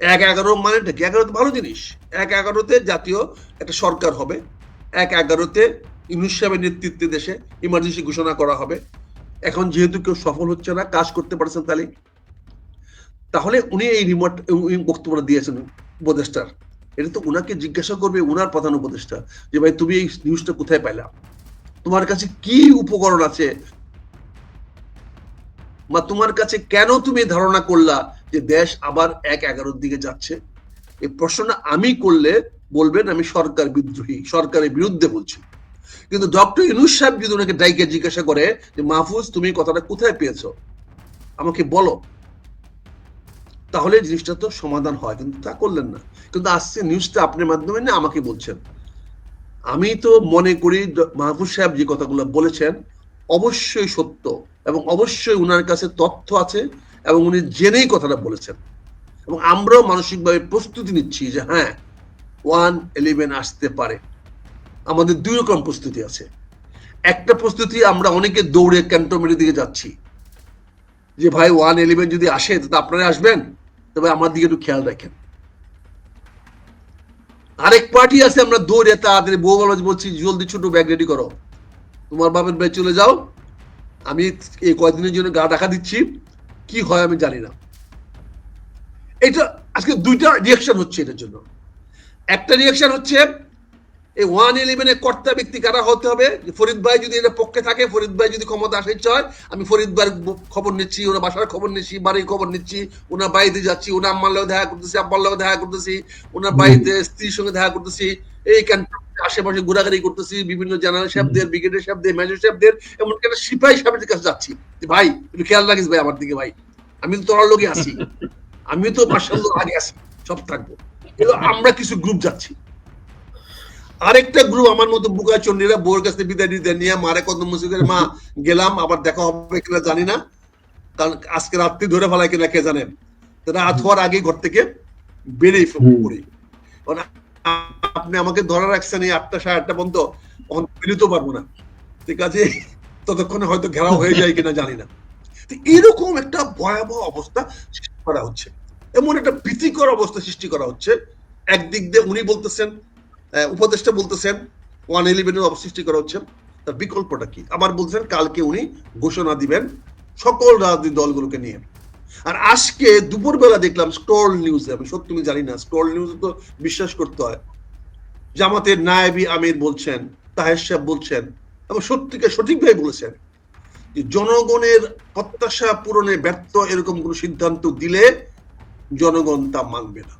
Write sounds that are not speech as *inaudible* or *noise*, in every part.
এক এগারো মানে কি? এগারো তো ভালো জিনিস। এক এগারোতে জাতীয় একটা সরকার হবে। এক এগারোতে ইউনুস সাহেবের নেতৃত্বে দেশে ইমার্জেন্সি ঘোষণা করা হবে। এখন যেহেতু কেউ সফল হচ্ছে না, কাজ করতে পারছেন তাহলে। তাহলে উনি এই রিমোট বক্তব্য দিয়েছেন উপদেষ্টার। এটা তো ওনাকে জিজ্ঞাসা করবে ওনার প্রধান উপদেষ্টা যে, ভাই, তুমি এই নিউজটা কোথায় পাইলা? তোমার কাছে কি উপকরণ আছে? বা তোমার কাছে কেন তুমি ধারণা করলা যে দেশ আবার এক এগারোর দিকে যাচ্ছে। এই প্রশ্নটা আমি করলে বলবেন আমি সরকার বিদ্রোহী, সরকারের বিরুদ্ধে বলছি। কিন্তু ডক্টর ইনুস সাহেব যদি ওনাকে ডাইকে জিজ্ঞাসা করে যে, মাহফুজ, তুমি কথাটা কোথায় পেয়েছ? আমাকে বলো। তাহলে জিনিসটা তো সমাধান হয়, কিন্তু তা করলেন না। কিন্তু আসছে নিউজটা আপনার মাধ্যমে না আমাকে বলছেন। আমি তো মনে করি মাহফুজ সাহেব যে কথাগুলো বলেছেন, অবশ্যই সত্য। এবং অবশ্যই উনার কাছে তথ্য আছে এবং উনি জেনেই কথাটা বলেছেন। এবং আমরাও মানসিকভাবে প্রস্তুতি নিচ্ছি যে হ্যাঁ ওয়ান ইলেভেন আসতে পারে। আমাদের দুই রকম প্রস্তুতি আছে। একটা প্রস্তুতি আমরা অনেকে দৌড়ে ক্যান্টনমেন্টের দিকে যাচ্ছি। যে ভাই, ওয়ান ইলেভেন যদি আসে, তো আপনারা আসবেন? তবে আমার দিকে একটু খেয়াল রাখেন। আরেক পার্টি আছে, আমরা দৌড়ে তাড়াতাড়ি বউ বলা বলছি, জলদি ছোট ব্যাগ রেডি করো। তোমার বাপের ব্যাগ চলে যাও। আমি এই কয়েকদিনের জন্য গা দেখা দিচ্ছি। কি হয় আমি জানি না। এটা আজকে দুইটা রিয়াকশন হচ্ছে এটার জন্য। একটা রিয়াকশন হচ্ছে এই ওয়ান ইলেভেনে কর্তা ব্যক্তি কারা হতে হবে? ফরিদ ভাই যদি এটা পক্ষে থাকে ফরিদ ভাই যদি ক্ষমতা আসে হয় আমি ফরিদ ব- খবর নিচ্ছি ওনার বাসার খবর নিচ্ছি বাড়ির খবর নিচ্ছি ওনার বাড়িতে যাচ্ছি ওনার আম্মার দেখা করতেছি আব্বার দেখা করতেছি ওনার বাড়িতে স্ত্রীর সঙ্গে দেখা করতেছি এই আশেপাশে ঘোরাঘুরি করতেছি বিভিন্ন জেনারেল সাহেবদের ব্রিগেডের সাহেবদের মেজর সাহেবদের এমনকি একটা সিপাহী সাহেবের কাছে যাচ্ছি। ভাই একটু খেয়াল রাখিস ভাই আমার দিকে ভাই আমি তো তোর লোকে আছি *laughs* আমি তো মার্শাল আগে আছি সব থাকব। কিন্তু আমরা কিছু গ্রুপ যাচ্ছি। আরেকটা গ্রুপ আমার মতো বুকা চন্ডীরা বউর কাছে বিদায় দিতে নিয়ে মারে কত মুসিকের মা গেলাম আবার দেখা হবে কিনা জানি না। কারণ আজকে রাত্রি ধরে ফেলায় কিনা কে জানেন রাত হওয়ার আগে ঘর থেকে বেরিয়ে। পড়ি। আপনি আমাকে ধরে রাখছেন এই আটটা সাড়ে আটটা পর্যন্ত বেরোতে পারব না। ঠিক আছে? ততক্ষণে হয়তো ঘেরাও হয়ে যায় কিনা জানি না। এরকম একটা ভয়াবহ অবস্থা সৃষ্টি করা হচ্ছে। এমন একটা ভীতিকর অবস্থা সৃষ্টি করা হচ্ছে। একদিক দিয়ে উনি বলতেছেন উপদেষ্টা বলতেছেন ওয়ান ইলেভেনের সৃষ্টি করা হচ্ছে। তার বিকল্পটা কি? আবার বলছেন, কালকে উনি ঘোষণা দিবেন সকল রাজনৈতিক দলগুলোকে নিয়ে। আর আজকে দুপুরবেলা দেখলাম স্টোল নিউজে আমি সত্যি আমি জানি না স্টোল নিউজে তো বিশ্বাস করতে হয়। জামাতের নায়েবি আমির বলছেন, তাহের সাহেব বলছেন, এবং সত্যিকে সঠিকভাবে বলেছেন যে জনগণের প্রত্যাশা পূরণে ব্যর্থ এরকম কোন সিদ্ধান্ত দিলে জনগণ তা মানবে না।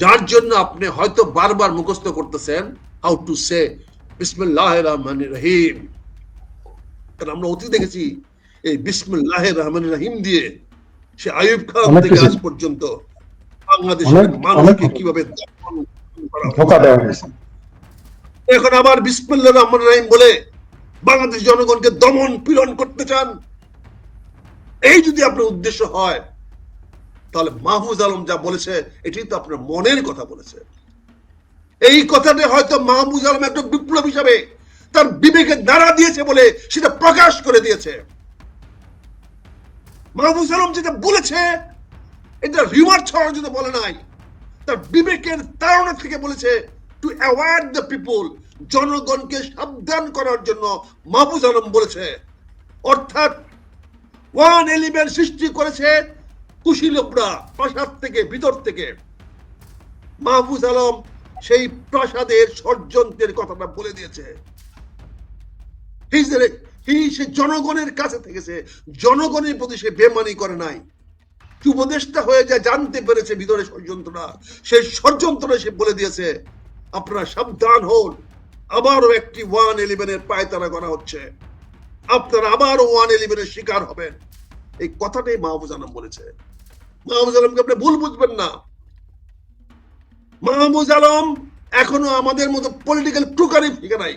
যার জন্য আপনি হয়তো বারবার মুখস্থ করতেছেন হাউ টু সে বিসমুল্লাহ রহমান রহিম কারণ আমরা অতি দেখেছি এই বিসমুল্লাহ রহমান রহিম দিয়ে সে আয়ুব খান থেকে আজ পর্যন্ত বাংলাদেশের মানুষকে কীভাবে এখন আবার বিসমুল্লাহ রহমান রহিম বলে বাংলাদেশ জনগণকে দমন পীড়ন করতে চান এই যদি আপনার উদ্দেশ্য হয় তাহলে মাহফুজ আলম যা বলেছে, এটাই তো আপনার মনের কথা বলেছে। এই কথাটা হয়তো মাহফুজ আলম একটা বিপ্লব হিসাবে তার বিবেকের দ্বারা দিয়েছে বলে সেটা প্রকাশ করে দিয়েছে। মাহফুজ আলম যেটা বলেছে, এটা রিমার ছড়ার জন্য বলে নাই। তার বিবেকের তাড়না থেকে বলেছে টু অ্যাওয়ার্ড দ্য পিপল জনগণকে সাবধান করার জন্য মাহফুজ আলম বলেছে। অর্থাৎ ওয়ান এলিমেন্ট সৃষ্টি করেছে কুশীলকরা প্রাসাদ থেকে ভিতর থেকে। মাহফুজ আলম সেই প্রাসাদের ষড়যন্ত্রের কথাটা বলে দিয়েছে। সে জনগণের কাছে থেকেছে, জনগণের প্রতি সে বেমানি করে নাই। উপদেষ্টা হয়ে যা জানতে পেরেছে ভিতরে ষড়যন্ত্রটা, সেই ষড়যন্ত্রটা সে বলে দিয়েছে, আপনারা সাবধান হন, আবারও একটি ওয়ান ইলেভেনের পায়তারা করা হচ্ছে। আপনারা আবারও ওয়ান ইলেভেনের শিকার হবেন। এই কথাটাই মাহবুজ আলম বলেছে। আলমকে আপনি ভুল বুঝবেন না। আলম এখনও আমাদের মতো পলিটিক্যাল টুকারি শিখে নাই।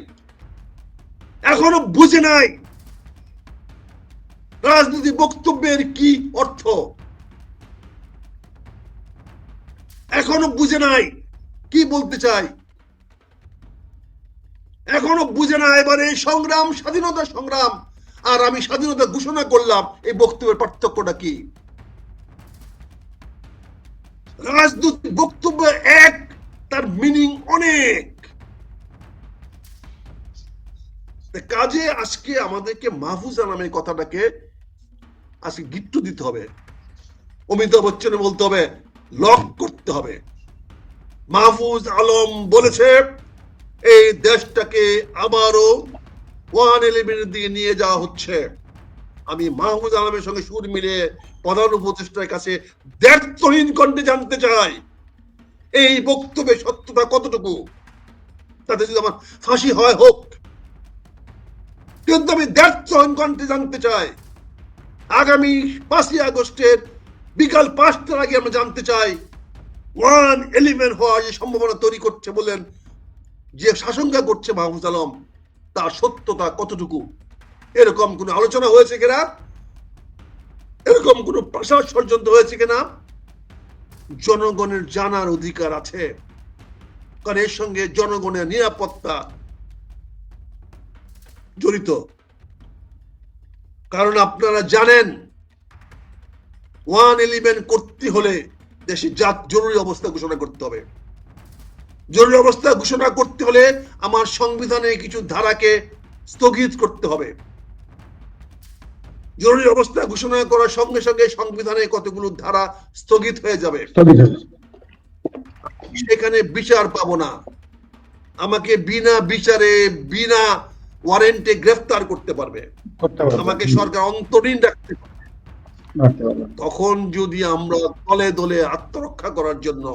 এখনও বুঝে নাই রাজনীতি বক্তব্যের কি অর্থ। এখনও বুঝে নাই কি বলতে চাই। এখনও বুঝে না এবারে সংগ্রাম, স্বাধীনতা সংগ্রাম। আর আমি স্বাধীনতা ঘোষণা করলাম, এই বক্তব্যের পার্থক্যটা কি? রাজনৈতিক বক্তব্য এক, তার মিনিং অনেক। কাজে আজকে আমাদেরকে মাহফুজা নামের কথাটাকে আজকে গিট্টু দিতে হবে। অমিতাভ বচ্চনে বলতে হবে, লক করতে হবে। মাহফুজ আলম বলেছে, এই দেশটাকে আবারও ওয়ান ইলেভেনের দিকে নিয়ে যাওয়া হচ্ছে। আমি মাহমুদ আলমের সঙ্গে সুর মিলে প্রধান উপদেষ্টার কাছে দ্ব্যর্থহীন কণ্ঠে জানতে চাই, এই বক্তব্যের সত্যতা কতটুকু? তাতে যদি আমার ফাঁসি হয় হোক, কিন্তু আমি দ্ব্যর্থহীন কণ্ঠে জানতে চাই, আগামী পাঁচই আগস্টের বিকাল পাঁচটার আগে আমরা জানতে চাই, ওয়ান এলিমেন্ট হওয়ার যে সম্ভাবনা তৈরি করছে বলেন, যে শাসনকা করছে মাহমুদ আলম, তার সত্যতা কতটুকু? এরকম কোন আলোচনা হয়েছে কিনা? এরকম কোন প্রসার ষড়যন্ত্র হয়েছে কিনা? জনগণের জানার অধিকার আছে। কারণ এর সঙ্গে জনগণের নিরাপত্তা জড়িত। কারণ আপনারা জানেন, ওয়ান এলিমেন্ট করতে হলে দেশে জাত জরুরি অবস্থা ঘোষণা করতে হবে। জরুরি অবস্থা ঘোষণা করতে হলে আমার সংবিধানে কিছু ধারাকে স্থগিত করতে হবে। জরুরি অবস্থা ঘোষণা করার সঙ্গে সঙ্গে সংবিধানে কতগুলো ধারা স্থগিত হয়ে যাবে? সেখানে বিচার পাবো না। আমাকে বিনা বিচারে বিনা ওয়ারেন্টে গ্রেফতার করতে পারবে। আমাকে সরকার অন্তরীণ রাখতে পারবে। তখন যদি আমরা দলে দলে আত্মরক্ষা করার জন্য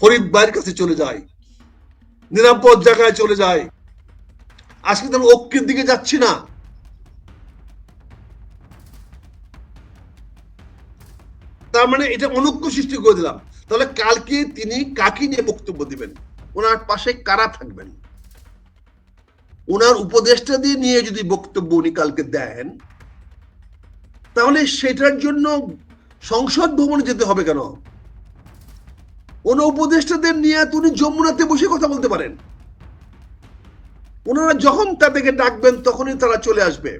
ফরিদ ভাইয়ের কাছে চলে যাই নিরাপদ জায়গায় চলে যাই আজকে তো আমরা ঐক্যের দিকে যাচ্ছি না। তার মানে এটা অনৈক্য সৃষ্টি করে দিলাম। তাহলে কালকে তিনি কাকে নিয়ে বক্তব্য দিবেন? ওনার পাশে কারা থাকবেন? ওনার উপদেষ্টা দিয়ে নিয়ে যদি বক্তব্য উনি কালকে দেন, তাহলে সেটার জন্য সংসদ ভবনে যেতে হবে কেন? কোন উপদেষ্টাদের নিয়ে তুমি যমুনাতে বসে কথা বলতে পারেন। ওনারা যখন তাদেরকে ডাকবেন, তখনই তারা চলে আসবে।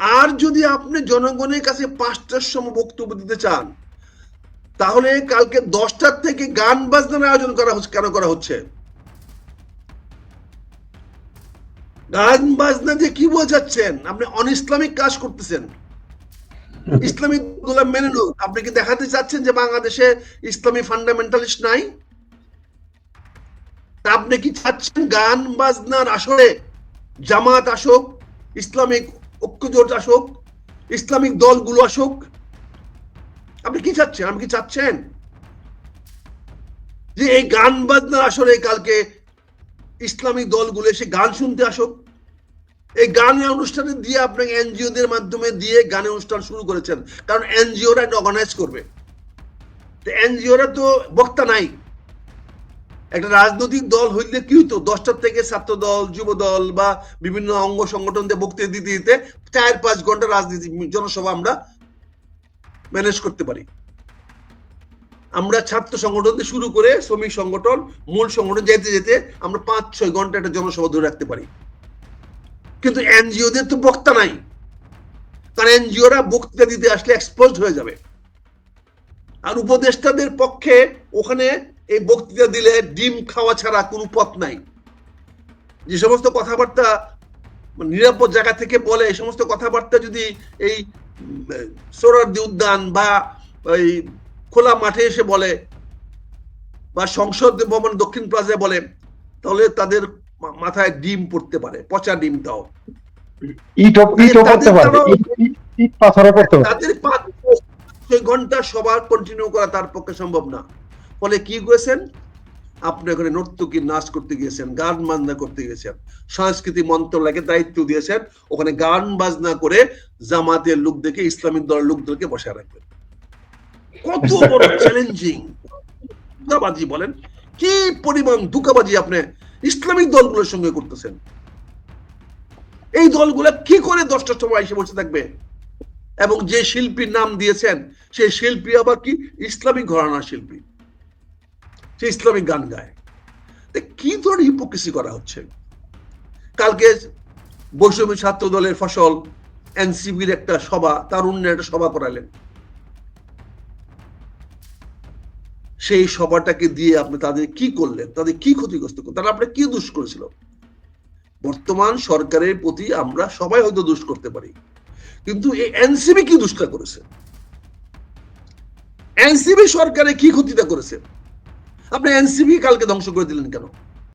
আর যদি আপনি জনগণের কাছে পাঁচটার সময় বক্তব্য দিতে চান, তাহলে কালকে দশটার থেকে গান বাজনার আয়োজন করা হচ্ছে, কেন করা হচ্ছে? গান বাজনা যে কি বোঝাচ্ছেন? আপনি অন ইসলামিক কাজ করতেছেন। ইসলামিকগুলা মেনে নিন আপনি কি দেখাতে চাচ্ছেন যে বাংলাদেশে ইসলামী ফান্ডামেন্টালিস্ট নাই? তা আপনি কি চাচ্ছেন গান বাজনার আসরে জামাত আসুক, ইসলামিক ঐক্যজোট আসুক, ইসলামিক দলগুলো আসুক। আপনি কি চাচ্ছেন? আপনি কি চাচ্ছেন? যে এই গান বাজনার আসরে কালকে ইসলামিক দলগুলো এসে গান শুনতে আসুক। এই গানের অনুষ্ঠানে দিয়ে আপনাকে এনজিও দের মাধ্যমে দিয়ে গানের অনুষ্ঠান শুরু করেছেন। কারণ এনজিওরা এটা অর্গানাইজ করবে। তো এনজিওরা তো বক্তা নাই। একটা রাজনৈতিক দল হইলে কি হতো দশটার থেকে ছাত্র দল, যুব দল বা বিভিন্ন অঙ্গ সংগঠন দিয়ে বক্তৃতা দিতে দিতে চার পাঁচ ঘণ্টা রাজনীতি, জনসভা আমরা ম্যানেজ করতে পারি। আমরা ছাত্র সংগঠন থেকে শুরু করে শ্রমিক সংগঠন, মূল সংগঠন যেতে যেতে আমরা পাঁচ ছয় ঘণ্টা একটা জনসভা ধরে রাখতে পারি। কিন্তু এনজিওদের তো বক্তা নাই। কারণ এনজিওরা বক্তৃতা দিতে আসলে এক্সপোজ হয়ে যাবে। আর উপদেষ্টাদের পক্ষে ওখানে এই বক্তৃতা দিলে ডিম খাওয়া ছাড়া কোনো পথ নাই। যে সমস্ত কথাবার্তা নিরাপদ জায়গা থেকে বলে এই সমস্ত কথাবার্তা যদি এই সোরারদি উদ্যান বা ওই খোলা মাঠে এসে বলে বা সংসদ ভবন দক্ষিণ প্লাজায় বলে তাহলে তাদের মাথায় ডিম পড়তে পারে পচা ডিম পারবে তাদের পাঁচ ছয় ঘণ্টা সবার কন্টিনিউ করা তার পক্ষে সম্ভব না। ফলে কি করেছেন? আপনি ওখানে নর্তকী নাচ করতে গিয়েছেন গান বাজনা করতে গিয়েছেন সংস্কৃতি মন্ত্রণালয়কে দায়িত্ব দিয়েছেন ওখানে গান বাজনা করে জামাতের লোকদেরকে ইসলামিক দলের লোকদেরকে বসায় রাখবেন। কত বড় চ্যালেঞ্জিং দুকাবাজি বলেন কি পরিমাণ দুকাবাজি আপনি ইসলামিক দলগুলোর সঙ্গে করতেছেন? এই দলগুলা কি করে দশটার সময় এসে বসে থাকবে? এবং যে শিল্পীর নাম দিয়েছেন সেই শিল্পী আবার কি? ইসলামিক ঘরানার শিল্পী। সে ইসলামিক গান গায়। কি ধরনের হিপোক্রেসি করা হচ্ছে? কালকে বৈষম্য ছাত্র দলের ফসল এনসিবির একটা সভা, তারুণ্যের একটা সভা করালেন। সেই সভাটাকে দিয়ে আপনি তাদের কি করলেন? তাদের কি ক্ষতিগ্রস্ত করলেন তারা আপনি কি দোষ করেছিল? বর্তমান সরকারের প্রতি আমরা সবাই হয়তো দোষ করতে পারি। কিন্তু এই এনসিবি কি দুষ্টা করেছে? এনসিবি সরকারে কি ক্ষতিটা করেছে? আপনি এনসিবি কালকে ধ্বংস করে দিলেন কেন?